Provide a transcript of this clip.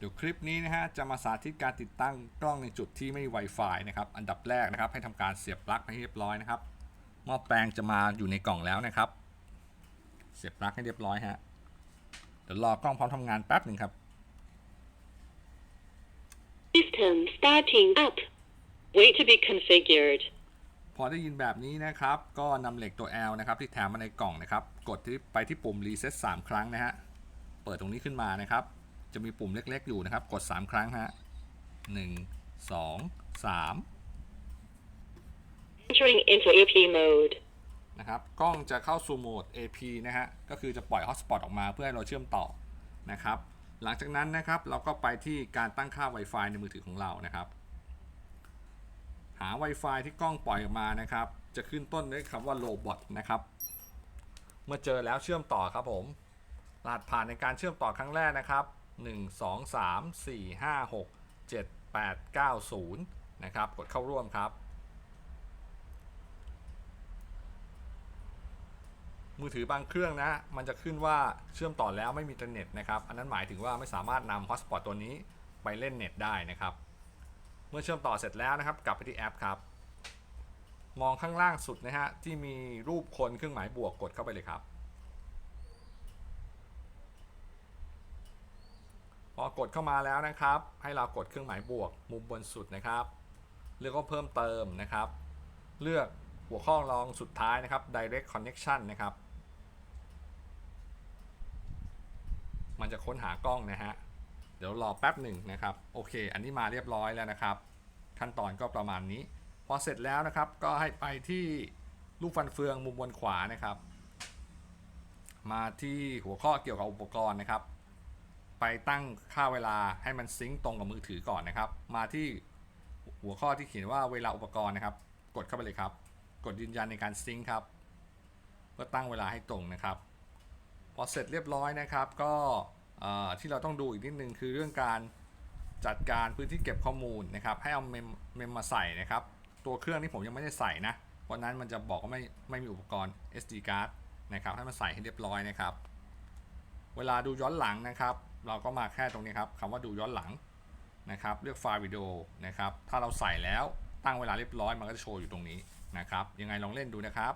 เดี๋ยวคลิปนี้นะฮะจะมาสาธิตการติดตั้งกล้องในจุดที่ไม่มี Wi-Fi นะครับ อันดับแรกนะครับให้ทำการเสียบปลั๊กให้เรียบร้อยนะครับหม้อแปลงจะมาอยู่ในกล่องแล้วนะครับ เสียบปลั๊กให้เรียบร้อยฮะเดี๋ยวรอกล้องพร้อมทำงานแป๊บหนึ่งครับ System starting up. Wait to be configured. พอได้ยินแบบนี้นะครับ ก็นำเหล็กตัว L นะครับ ที่แถมมาในกล่องนะครับ กดที่ไปที่ปุ่ม reset 3 ครั้งนะฮะ เปิดตรงนี้ขึ้นมานะครับ จะมีปุ่มเล็ก ๆ อยู่นะครับ กด 3 ครั้งฮะ1 2 3 Entering into AP mode. นะครับกล้องจะเข้าสู่โหมด AP นะฮะ ก็คือจะปล่อย hotspot ออกมาเพื่อให้เราเชื่อมต่อนะครับ หลังจากนั้นนะครับเราก็ไปที่การตั้งค่า Wi-Fi ในมือถือของเรานะครับ หา Wi-Fi ที่กล้องปล่อยออกมานะครับ จะขึ้นต้นด้วยคำว่า robot นะครับ เมื่อเจอแล้วเชื่อมต่อครับผมรหัสผ่านในการเชื่อมต่อครั้งแรกนะครับ 1 2 3 4 5 6 7 8 9 0 นะครับ กดเข้าร่วมครับ มือถือบางเครื่องนะ มันจะขึ้นว่าเชื่อมต่อแล้วไม่มีอินเทอร์เน็ตนะครับ อันนั้นหมายถึงว่าไม่สามารถนำฮอสปอตตัวนี้ไปเล่นเน็ตได้นะครับ เมื่อเชื่อมต่อเสร็จแล้วนะครับ กลับไปที่แอปครับ มองข้างล่างสุดนะฮะที่มีรูปคนเครื่องหมายบวกกดเข้าไปเลยครับ อกดเข้ามาแล้วนะครับ ให้เรากดเครื่องหมายบวกมุมบนสุดนะครับ เลือกว่าเพิ่มเติมนะครับ เลือกหัวข้อรองสุดท้ายนะครับ direct connection นะครับ มันจะค้นหากล้องนะฮะ เดี๋ยวรอแป๊บหนึ่งนะครับ โอเค อันนี้มาเรียบร้อยแล้วนะครับ ขั้นตอนก็ประมาณนี้ พอเสร็จแล้วนะครับ ก็ให้ไปที่รูปฟันเฟืองมุมบนขวานะครับ มาที่หัวข้อเกี่ยวกับอุปกรณ์นะครับ ไปตั้งค่าเวลาให้มันซิงค์ตรงกับมือถือก่อนนะครับ มาที่หัวข้อที่เขียนว่าเวลาอุปกรณ์นะครับ กดเข้าไปเลยครับ กดยืนยันในการซิงค์ครับเพื่อตั้งเวลาให้ตรงนะครับ พอเสร็จเรียบร้อยนะครับ ก็ที่เราต้องดูอีกนิดนึงคือเรื่องการจัดการพื้นที่เก็บข้อมูลนะครับ ให้เอาเมมเมมมาใส่นะครับ ตัวเครื่องที่ผมยังไม่ได้ใส่นะเพราะนั้นมันจะบอกว่าไม่ไม่มีอุปกรณ์ SD card นะครับ ให้มันใส่ให้เรียบร้อยนะครับ เวลาดูย้อนหลังนะครับ เราก็มาแค่ตรงนี้ครับคำว่าดูย้อนหลังนะครับ เลือกไฟล์วิดีโอนะครับ ถ้าเราใส่แล้วตั้งเวลาเรียบร้อยมันก็จะโชว์อยู่ตรงนี้นะครับ ยังไงลองเล่นดูนะครับ